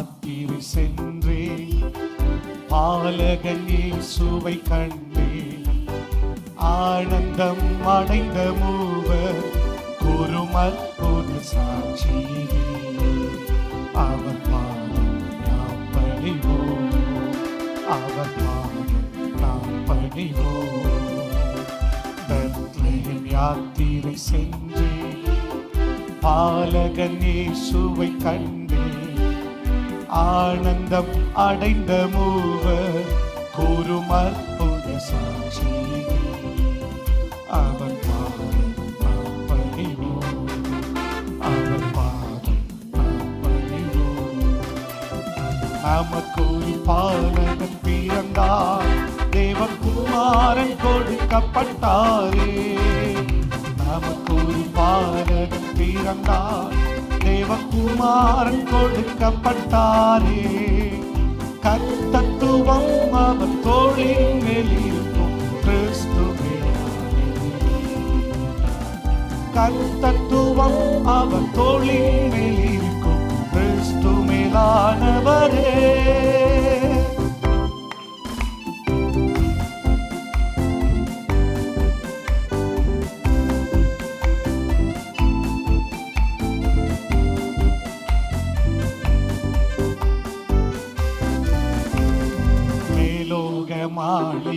யாத்திரை சென்றே பாலகன் இயேசுவை கண்டே ஆனந்தம் அடைந்த மூவர் கூறும் அற்புத சாட்சி அவர் பாதம் நாம் பணிவோம் அவர் பாதம் நாம் பணிவோம் யாத்திரை சென்றே பாலகன் இயேசுவை கண்டே ஆனந்தம் அடைந்த மூவர் கூறும் அற்புத சாட்சி அவன் பாதம் நாம் பணிவோம் அவர் பாதம் நமக்கு ஒரு பாலகன் பிறந்தார் தேவகுமாரன் கொடுக்கப்பட்டாரே. நமக்கு ஒரு பாலகன் பிறந்தார் தேவகுமாரன் கொடுக்கப்பட்டாரே. கத்தத்துவம் அவர் தோழின் மேலிருக்கும் கிறிஸ்துவே. கத்தத்துவம் அவர் தோழின் மேலிருக்கும் கிறிஸ்து மேலானவரே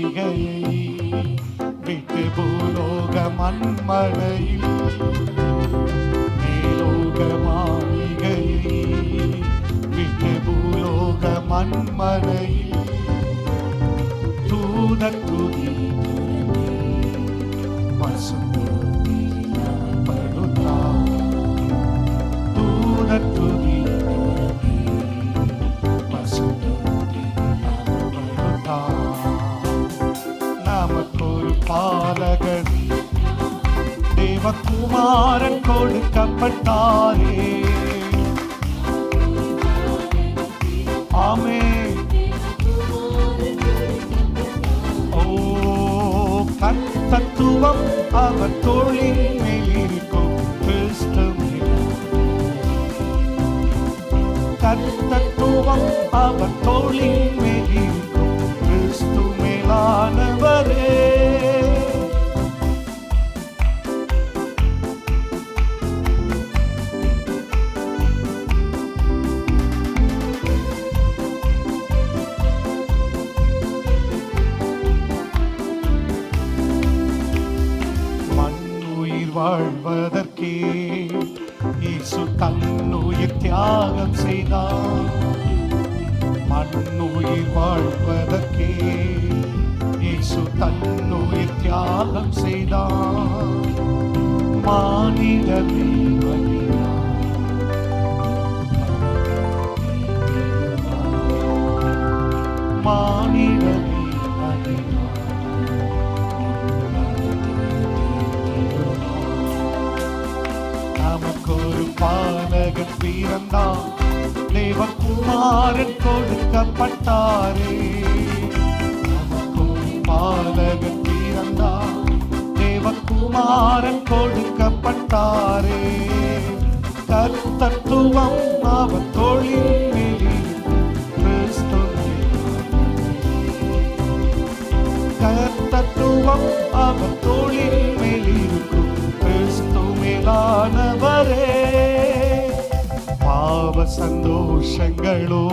மாளிகையை விட்டு பூலோக மண்மழையில் குமாரன் கொடுக்கப்பட்டாரே. ஆமே ஓ கத்தத்துவம் அவர் தோழின் மேலிருக்கும் வாழ்வதற்கே. இயேசு தன்னுயிர் தியாகம் செய்தார். மண்ணுயிர் வாழ்வதற்கே. இயேசு தன்னுயிர் தியாகம் செய்தார். மானிடமே நமக்கொரு பாலகன் பிறந்தான். தேவகுமாரன் கொடுக்கப்பட்டாரே. நமக்கொரு பாலகன் பிறந்தான். தேவகுமாரன் கொடுக்கப்பட்டாரே. கருத்தத்துவம் அவர் தொழில் கிறிஸ்துவே. கர்த்தத்துவம் அவர் தோளின் மேலிருக்கும் சந்தோஷங்களோ?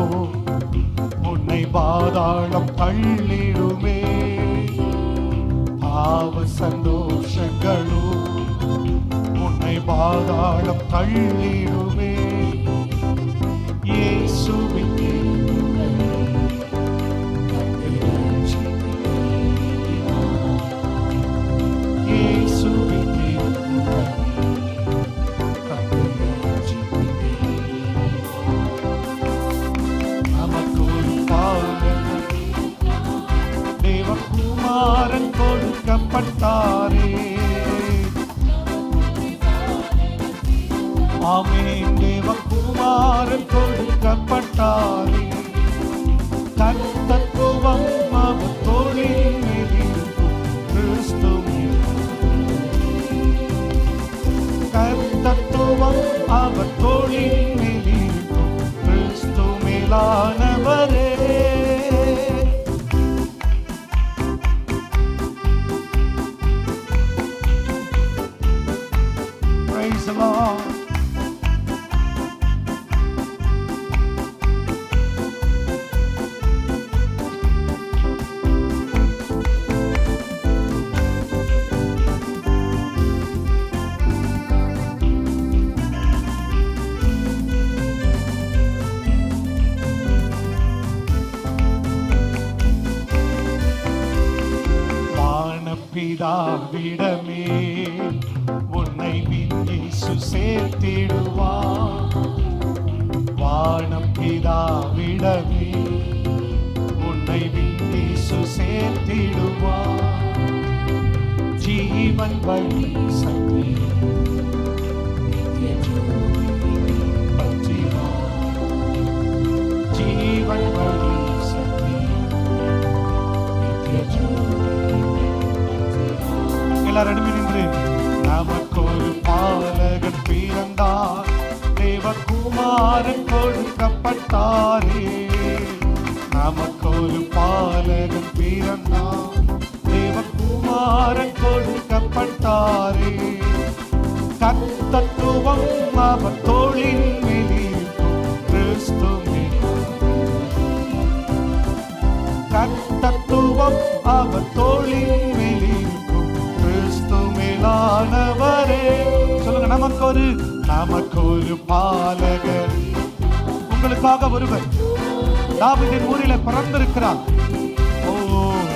உன்னை பாதாளம் பள்ளிடுமே பாவ சந்தோஷங்களோ? உன்னை பாதாளம் தள்ளிடுமே இயேசுவின் தேவகுமாரன் கொடுக்கப்பட்டாரே. கர்த்தத்துவம் அவர் தோளின் கர்த்தத்துவம் அவர் தோழின் மேலிருக்கும் கிறிஸ்து மேலானவரே. வானப்பிதாவிடமே உன்னை விண்ணேசு வானம் பிதாவிடமே உன்னை விண்ணேசு சேர்த்திடுவார் ஜீவன் வழி சக்தி ஜீவன் வழி எல்லாரும் எழுப்பி நின்று நமக்கு ஒரு பாலகன் பிறந்தார். தேவகுமாரன் கொடுக்கப்பட்டாரே. நமக்கு ஒரு பாலகன் பிறந்தார். தேவகுமாரன் கொடுக்கப்பட்டாரே. கத்தத்துவம் அவர் தோழின் மேலிருக்கும் கிறிஸ்துவே கர்த்தத்துவம் அவர் தோளின் நமக்கு ஒரு நமக்கு ஒரு பாலகர். உங்களுக்காக ஒருவர் தாவிதின் ஊரில பிறந்திருக்கிறார். ஓ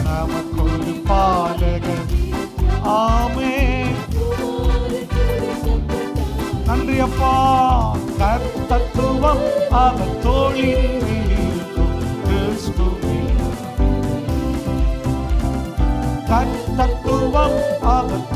நமக்கு ஒரு பாலகர். ஆமே நன்றி அப்பா. கர்த்தத்துவம் அவர் தோளின் மேலிருக்கும் கர்த்தத்துவம் அவர்